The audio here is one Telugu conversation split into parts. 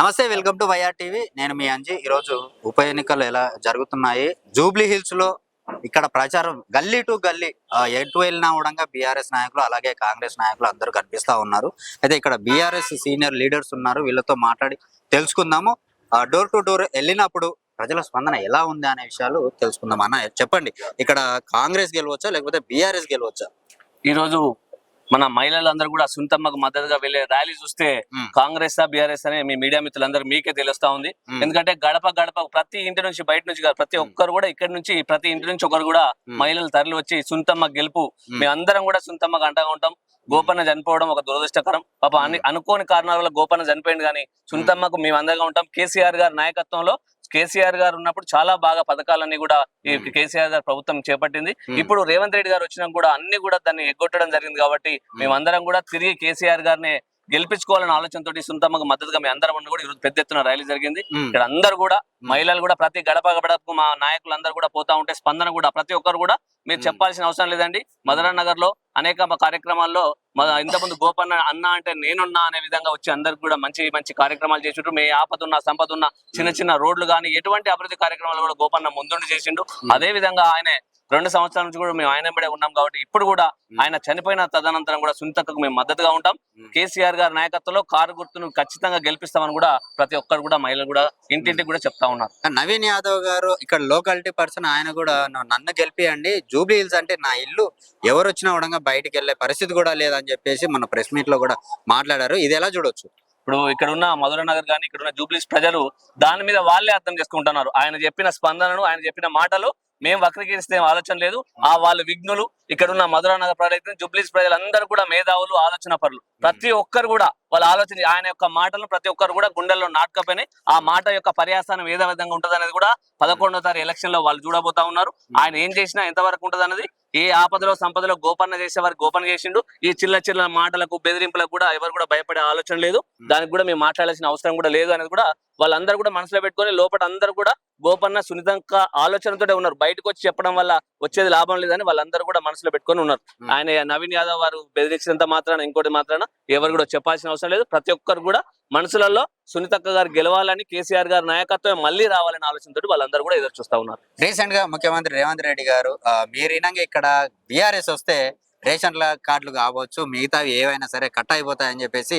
నమస్తే వెల్కమ్ టు వైఆర్ టీవీ. నేను మీ అంజీ. ఈరోజు ఉప ఎన్నికలు ఎలా జరుగుతున్నాయి? జూబ్లీ హిల్స్లో ఇక్కడ ప్రచారం గల్లీ టు గల్లీ ఎటు వెళ్ళినా కూడా బీఆర్ఎస్ నాయకులు అలాగే కాంగ్రెస్ నాయకులు అందరూ కనిపిస్తా ఉన్నారు. అయితే ఇక్కడ బీఆర్ఎస్ సీనియర్ లీడర్స్ ఉన్నారు. వీళ్ళతో మాట్లాడి తెలుసుకుందాము. డోర్ టు డోర్ వెళ్ళినప్పుడు ప్రజల స్పందన ఎలా ఉంది అనే విషయాలు తెలుసుకుందాం. అన్న చెప్పండి. ఇక్కడ కాంగ్రెస్ గెలవచ్చా లేకపోతే బీఆర్ఎస్ గెలవచ్చా? ఈ రోజు మన మహిళలందరూ కూడా సుంతమ్మకు మద్దతుగా వెళ్ళే ర్యాలీ చూస్తే. కాంగ్రెస్ బీఆర్ఎస్ అనే మీ మీడియా మిత్రులందరూ మీకే తెలుస్తా ఉంది. ఎందుకంటే గడప గడప ప్రతి ఇంటి నుంచి బయట నుంచి కాదు ప్రతి ఒక్కరు కూడా ఇక్కడ నుంచి ప్రతి ఇంటి నుంచి ఒకరు కూడా. మహిళలు తరలి వచ్చి సుంతమ్మ గెలుపు మ్మ్. మేమందరం కూడా సుంతమ్మకు అంటగా ఉంటాం గోపన్న చనిపోవడం ఒక దురదృష్టకరం పాప అనుకోని కారణాల వల్ల గోపన్న చనిపోయింది కానీ సుంతమ్మకు మేము అందరిగా ఉంటాం కేసీఆర్ గారి నాయకత్వంలో కేసీఆర్ గారు ఉన్నప్పుడు చాలా బాగా పథకాలన్నీ కూడా ఈ. కేసీఆర్ గారు ప్రభుత్వం చేపట్టింది. ఇప్పుడు రేవంత్ రెడ్డి గారు వచ్చినా కూడా అన్ని కూడా దాన్ని ఎగ్గొట్టడం జరిగింది కాబట్టి మేమందరం కూడా తిరిగి కేసీఆర్ గారిని గెలిపించుకోవాలనే ఆలోచనతో సుంతమ్మకు మద్దతుగా మేము అందరం కూడా ఈరోజు పెద్ద ఎత్తున ర్యాలీ జరిగింది. ఇక్కడ అందరూ కూడా. మహిళలు కూడా ప్రతి గడప గడపకు మా నాయకులు అందరూ కూడా పోతా ఉంటే స్పందన కూడా ప్రతి ఒక్కరు కూడా మీరు. చెప్పాల్సిన అవసరం లేదండి మదన నగర్లో అనేక కార్యక్రమాల్లో మ- ఇంతకుముందు గోపన్న అన్న అంటే నేనున్నా అనే విధంగా వచ్చి అందరికి కూడా మంచి మంచి కార్యక్రమాలు చేసిండ్రు. మీ ఆపద ఉన్న సంపద ఉన్న చిన్న చిన్న రోడ్లు కానీ ఎటువంటి అభివృద్ధి కార్యక్రమాలు కూడా గోపన్న ముందుండి చేసిండు. అదే విధంగా ఆయన రెండు సంవత్సరాల నుంచి కూడా మేము ఆయన వెంబడే ఉన్నాం కాబట్టి ఇప్పుడు కూడా ఆయన చనిపోయిన తదనంతరం కూడా సునీతకు మేము మద్దతుగా ఉంటాం. కేసీఆర్ గారి నాయకత్వంలో కారు గుర్తును ఖచ్చితంగా గెలిపిస్తామని కూడా ప్రతి ఒక్కరు కూడా మహిళలు కూడా ఇంటింటికి కూడా చెప్తా ఉన్నారు. నవీన్ యాదవ్ గారు ఇక్కడ లోకాలిటీ పర్సన్ ఆయన కూడా "నువ్వు నన్ను గెలిపియండి జూబ్లీ హిల్స్ అంటే నా ఇల్లు ఎవరు వచ్చినా కూడా బయటికి వెళ్ళే పరిస్థితి కూడా లేదని చెప్పేసి మన ప్రెస్ మీట్లో కూడా మాట్లాడారు. ఇది ఎలా చూడొచ్చు? ఇప్పుడు ఇక్కడ ఉన్న మధుర నగర్ కానీ ఇక్కడ ఉన్న జూబ్లీస్ ప్రజలు దాని మీద వాళ్ళే అర్థం చేసుకుంటున్నారు. ఆయన చెప్పిన స్పందనను ఆయన చెప్పిన మాటలు మేము వక్రీకరిస్తే ఆలోచన లేదు. ఆ వాళ్ళు విఘ్నులు ఇక్కడ ఉన్న మధుర నగర్ ప్రజలు జూబ్లీస్ ప్రజలందరూ కూడా మేధావులు ఆలోచన పరులు. ప్రతి ఒక్కరు కూడా వాళ్ళ ఆలోచన ఆయన యొక్క మాటలను ప్రతి ఒక్కరు కూడా గుండెల్లో నాటుకపోయినాయి. ఆ మాట యొక్క పర్యాసనం ఏదో విధంగా ఉంటుంది అనేది కూడా పదకొండో తారీఖు ఎలక్షన్లో వాళ్ళు చూడబోతా ఉన్నారు. ఆయన ఏం చేసినా ఎంతవరకు ఉంటుంది అనేది ఏ ఆపదలో సంపదలో గోపన్న చేసే వారికి గోపన్న చేసిండు. ఈ చిల్ల చిల్ల మాటలకు బెదిరింపులకు కూడా ఎవరు కూడా భయపడే ఆలోచన లేదు. దానికి కూడా మేము మాట్లాడాల్సిన అవసరం కూడా లేదు అనేది కూడా వాళ్ళందరూ కూడా మనసులో పెట్టుకొని లోపల అందరూ కూడా గోపన్న సున్నితంగా ఆలోచనతోటే ఉన్నారు. బయటకు వచ్చి చెప్పడం వల్ల వచ్చేది లాభం లేదని వాళ్ళందరూ కూడా మనసులో పెట్టుకొని ఉన్నారు. ఆయన నవీన్ యాదవ్ వారు బెదిరించినంత మాత్రాన ఇంకోటి మాత్రాన ఎవరు కూడా చెప్పాల్సిన అవసరం లేదు. ప్రతి ఒక్కరు కూడా మనసులలో సునీతక్క గారు గెలవాలని కేసీఆర్ గారి నాయకత్వం మళ్ళీ రావాలనే ఆలోచనతో వాళ్ళందరూ కూడా ఎదురు చూస్తా ఉన్నారు. రీసెంట్గా ముఖ్యమంత్రి రేవంత్ రెడ్డి గారు ఆ, మీరు ఇనంగా ఇక్కడ బీఆర్ఎస్ వస్తే రేషన్ల కార్డులు కావచ్చు మిగతావి ఏవైనా సరే కట్ అయిపోతాయని చెప్పేసి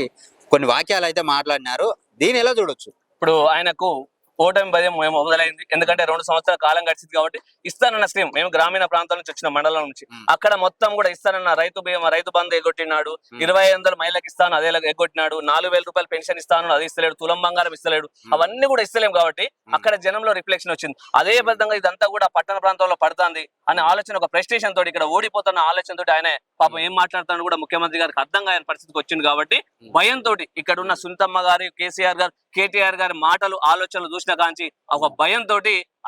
కొన్ని వాక్యాలు అయితే మాట్లాడినారు. దీని ఎలా చూడొచ్చు? ఇప్పుడు ఆయనకు ఓటమి భయం మేము మొదలైంది. ఎందుకంటే రెండు సంవత్సరాల కాలం గడిచింది కాబట్టి ఇస్తానన్న స్కీమ్ మేము గ్రామీణ ప్రాంతాల నుంచి వచ్చిన మండలం నుంచి. అక్కడ మొత్తం కూడా ఇస్తానన్న రైతు బీమా రైతు బంధు ఎగ్గొట్టినాడు. మ్మ్. ఇరవై ఐదు వందలు మహిళలకు ఇస్తాను అదే ఎగ్గొట్టినాడు. నాలుగు వేల రూపాయలు పెన్షన్ ఇస్తాను అది ఇస్తలేడు. తులం బంగారం ఇస్తలేడు. అవన్నీ కూడా ఇస్తలేం కాబట్టి అక్కడ జనంలో రిఫ్లెక్షన్ వచ్చింది. అదే విధంగా ఇదంతా కూడా పట్టణ ప్రాంతంలో పడుతుంది అనే ఆలోచన ఒక ప్రెస్టేషన్ తోటి ఇక్కడ ఓడిపోతున్న ఆలోచన తోటి ఆయన పాపం ఏం మాట్లాడుతాడు కూడా ముఖ్యమంత్రి గారికి అర్థం కాని పరిస్థితికి వచ్చింది కాబట్టి. భయంతో ఇక్కడ ఉన్న సునీతమ్మ గారి కేసీఆర్ గారు కేటీఆర్ గారి మాటలు ఆలోచనలు చూసిన కాంచి ఒక భయంతో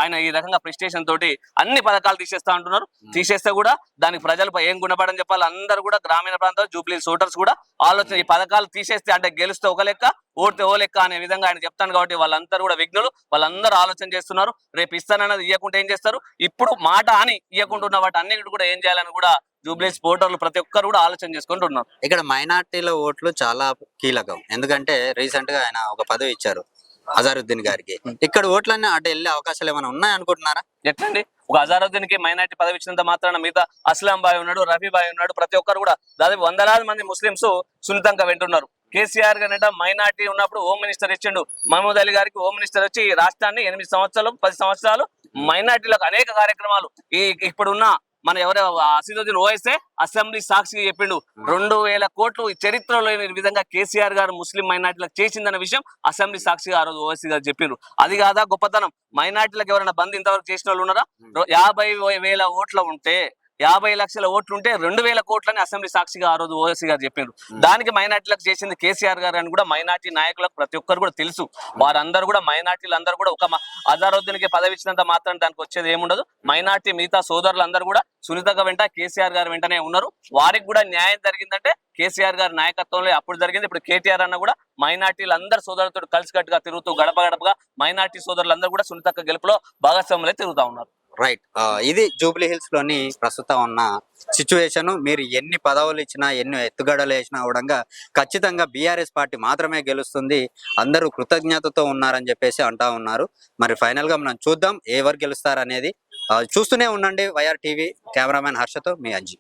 ఆయన ఈ రకంగా ప్రెస్టేషన్ తోటి అన్ని పథకాలు తీసేస్తా అంటున్నారు. తీసేస్తే కూడా దానికి ప్రజలపై ఏం గుణపడని చెప్పాలి? అందరూ కూడా గ్రామీణ ప్రాంతాలు జూబ్లీ ఓటర్స్ కూడా ఆలోచన ఈ పథకాలు తీసేస్తే అంటే గెలిస్తే ఒక లెక్క ఓడితే ఓ లెక్క అనే విధంగా ఆయన చెప్తాను కాబట్టి వాళ్ళందరూ కూడా విఘ్నులు. వాళ్ళందరూ ఆలోచన చేస్తున్నారు. రేపు ఇస్తానన్నది ఇవ్వకుంటే ఏం చేస్తారు? ఇప్పుడు మాట అని ఇవ్వకుండా ఉన్న వాటి అన్నిటి కూడా ఏం చేయాలని కూడా జూబ్లీస్ ఓటర్లు ప్రతి ఒక్కరు కూడా ఆలోచన చేసుకుంటున్నారు ఇక్కడ మైనార్టీల ఓట్లు చాలా కీలకం. ఎందుకంటే రీసెంట్గా ఆయన ఒక పదవి ఇచ్చారు. అజారుద్దీన్ గారికి. ఇక్కడ ఓట్లన్నీ అటు వెళ్ళే అవకాశాలు ఏమైనా ఉన్నాయి అనుకుంటున్నారా? ఎట్లండి? ఒక అజారుద్దీన్కి మైనార్టీ పదవి ఇచ్చినంత మాత్రాన మిగతా అస్లాం బాయ్ ఉన్నాడు రఫీ బాయ్ ఉన్నాడు ప్రతి ఒక్కరు కూడా దాదాపు వందలాది మంది ముస్లింస్ సున్నితంగా వింటున్నారు. కేసీఆర్ గారంట మైనార్టీ ఉన్నప్పుడు హోమ్ మినిస్టర్ ఇచ్చిండు. మహమూద్ అలీ గారికి హోమ్ మినిస్టర్ వచ్చి రాష్ట్రాన్ని ఎనిమిది సంవత్సరాలు పది సంవత్సరాలు మైనార్టీలకు అనేక కార్యక్రమాలు ఈ ఇప్పుడున్న మన ఎవరో అసీదుద్దీన్ ఓవైసే అసెంబ్లీ సాక్షిగా చెప్పిండు. రెండు వేల కోట్లు ఈ చరిత్రలో లేని విధంగా కేసీఆర్ గారు ముస్లిం మైనార్టీలకు చేసిందన్న విషయం అసెంబ్లీ సాక్షిగా ఆ రోజు ఓవైసీ గారు చెప్పిండ్రు. అది కాదా గొప్పతనం? మైనార్టీలకు ఎవరైనా బంద్ ఇంతవరకు చేసిన వాళ్ళు ఉన్నారా? యాభై వేల ఓట్ల ఉంటే యాభై లక్షల ఓట్లు ఉంటే రెండు వేల కోట్లని అసెంబ్లీ సాక్షిగా ఆ రోజు ఓఎస్సీ గారు చెప్పిండ్రు దానికి మైనార్టీలకు చేసింది కేసీఆర్ గారు అని కూడా మైనార్టీ నాయకులకు ప్రతి ఒక్కరు కూడా తెలుసు. వారందరూ కూడా మైనార్టీలు అందరూ కూడా ఒక అజారుద్దీన్కి పదవి ఇచ్చినంత మాత్రం దానికి వచ్చేది ఏముండదు. మైనార్టీ మిగతా సోదరులందరూ కూడా సునీతగా వెంట కేసీఆర్ గారు వెంటనే ఉన్నారు. వారికి కూడా న్యాయం జరిగిందంటే కేసీఆర్ గారి నాయకత్వంలో అప్పుడు జరిగింది. ఇప్పుడు కేటీఆర్ అన్న కూడా మైనార్టీలు అందరు సోదరులతో కలిసికట్టుగా తిరుగుతూ గడప గడపగా మైనార్టీ సోదరులందరూ కూడా సునీతక్క గెలుపులో భాగస్వాములే తిరుగుతా ఉన్నారు. రైట్ ఇది జూబ్లీ హిల్స్లోని ప్రస్తుతం ఉన్న సిచ్యువేషన్. మీరు ఎన్ని పదవులు ఇచ్చినా ఎన్ని ఎత్తుగడలు వేసినా కూడా ఖచ్చితంగా బీఆర్ఎస్ పార్టీ మాత్రమే గెలుస్తుంది. అందరూ కృతజ్ఞతతో ఉన్నారని చెప్పేసి అంటా ఉన్నారు. మరి ఫైనల్గా మనం చూద్దాం ఎవరు గెలుస్తారు అనేది చూస్తూనే ఉండండి వైఆర్ టీవీ కెమెరామెన్ హర్షతో మీ అంజీ.